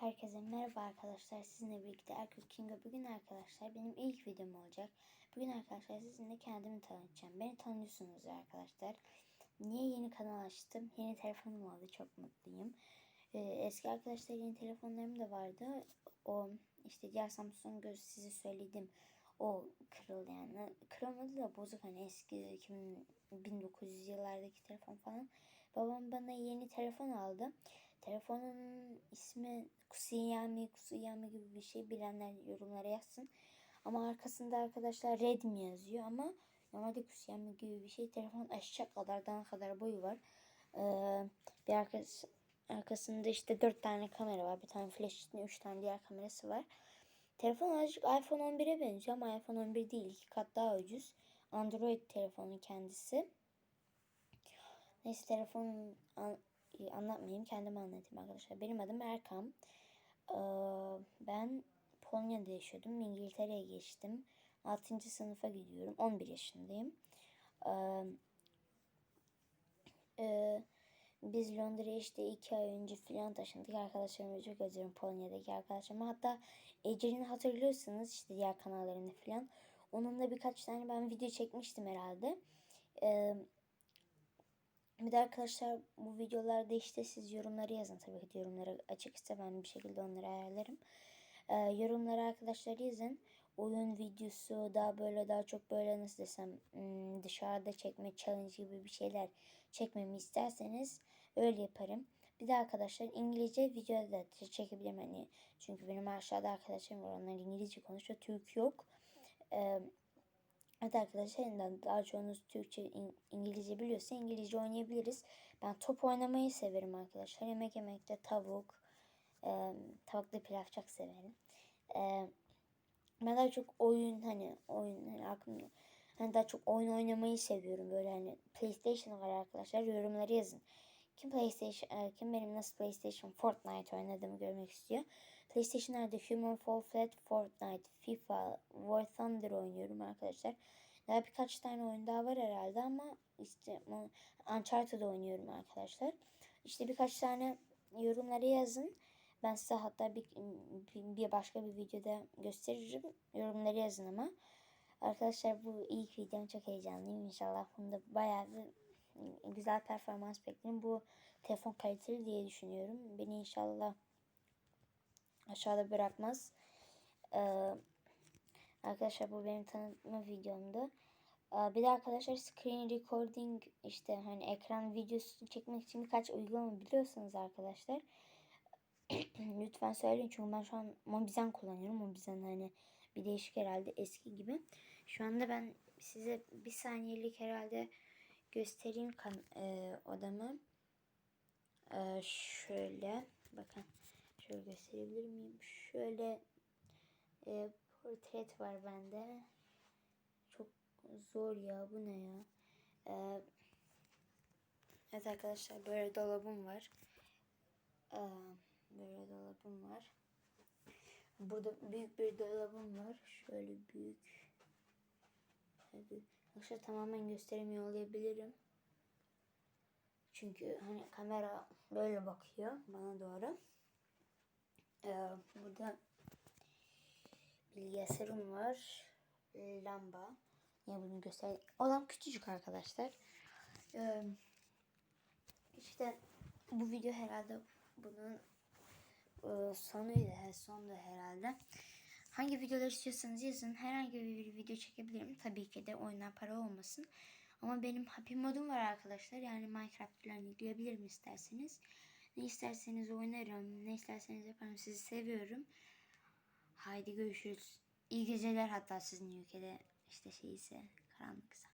Herkese merhaba arkadaşlar. Sizinle birlikte Erkek Kingo. Bugün arkadaşlar benim ilk videom olacak. Bugün arkadaşlar sizinle kendimi tanıtacağım. Beni tanıyorsunuz arkadaşlar. Niye yeni kanal açtım? Yeni telefonum oldu. Çok mutluyum. Ee, eski arkadaşlar yeni telefonlarım da vardı. O işte diğer Samsung göz size söyledim. O kırıldı yani. Kırılmadı da bozuk hani eski 2000, 1900 yıllardaki telefon falan. Babam bana yeni telefon aldı. Telefonun ismi Kusiyami, Kusiyami gibi bir şey bilenler yorumlara yazsın. Ama arkasında arkadaşlar Redmi yazıyor ama normalde Kusiyami gibi bir şey. Telefon aşağı kadar daha kadar boyu var. Ee, bir arkası, arkasında işte dört tane kamera var. Bir tane flash, üç tane diğer kamerası var. Telefon azıcık iPhone 11'e benziyor ama iPhone 11 değil. iki kat daha ucuz. Android telefonu kendisi. Neyse telefonu an, anlatmayayım. Kendim anlatayım arkadaşlar. Benim adım Erkam. Ee, ben Polonya'da yaşıyordum. İngiltere'ye geçtim. 6. sınıfa gidiyorum. 11 yaşındayım. Ee, e, biz Londra'ya işte iki ay önce falan taşındık. Arkadaşlarımı çok özledim Polonya'daki arkadaşlarımı. Hatta Ece'nin hatırlıyorsanız işte diğer kanallarında falan. Onunla birkaç tane ben video çekmiştim herhalde. Ee, bir de arkadaşlar bu videolarda işte siz yorumları yazın. Tabii ki yorumları açıksa ben bir şekilde onları ayarlarım. Ee, yorumlara arkadaşlar yazın. Oyun videosu daha böyle daha çok böyle nasıl desem hmm, dışarıda çekme challenge gibi bir şeyler çekmemi isterseniz öyle yaparım. Bir de arkadaşlar İngilizce video da çekebilirim hani çünkü benim aşağıda arkadaşlarım var onlar İngilizce konuşuyor Türk yok. Ee, Evet arkadaşlar daha çoğunuz Türkçe, İngilizce biliyorsa İngilizce oynayabiliriz. Ben top oynamayı severim arkadaşlar. Yemek yemekte tavuk, e, tavuklu pilav çok severim. E, ben daha çok oyun hani oyun hani aklımda hani daha çok oyun oynamayı seviyorum. Böyle hani PlayStation var arkadaşlar. Yorumları yazın. Kim PlayStation, kim benim nasıl PlayStation Fortnite oynadığımı görmek istiyor. PlayStation'larda Human Fall Flat, Fortnite, FIFA, War Thunder oynuyorum arkadaşlar. Daha birkaç tane oyun daha var herhalde ama işte Uncharted oynuyorum arkadaşlar. İşte birkaç tane yorumları yazın. Ben size hatta bir, bir başka bir videoda gösteririm. Yorumları yazın ama. Arkadaşlar bu ilk videom çok heyecanlıyım. İnşallah bunda bayağı bir güzel performans bekliyorum. Bu telefon kaliteli diye düşünüyorum. Beni inşallah aşağıda bırakmaz. Ee, arkadaşlar bu benim tanıtma videomdu. Ee, bir de arkadaşlar screen recording işte hani ekran videosu çekmek için birkaç uygulama biliyorsanız arkadaşlar lütfen söyleyin çünkü ben şu an Mobizen kullanıyorum. Mobizen hani bir değişik herhalde eski gibi. Şu anda ben size bir saniyelik herhalde göstereyim kan e, odamı. E, şöyle bakın şöyle gösterebilir miyim? Şöyle e, portret var bende. Çok zor ya bu ne ya? E, evet arkadaşlar böyle dolabım var. E, böyle dolabım var. Burada büyük bir dolabım var. Şöyle büyük. Arkadaşlar tamamen gösteremiyor olabilirim. Çünkü hani kamera böyle bakıyor bana doğru. Ee, burada bilgisayarım var. Lamba. Yine bunu göster. Odam küçücük arkadaşlar. Ee, işte bu video herhalde bunun e, sonuydu. Sondu herhalde. Hangi videolar istiyorsanız yazın. Herhangi bir video çekebilirim. Tabii ki de oyunlar para olmasın. Ama benim happy modum var arkadaşlar. Yani Minecraft falan yükleyebilirim isterseniz. Ne isterseniz oynarım. Ne isterseniz yaparım. Sizi seviyorum. Haydi görüşürüz. İyi geceler hatta sizin ülkede işte şeyse karanlıksa.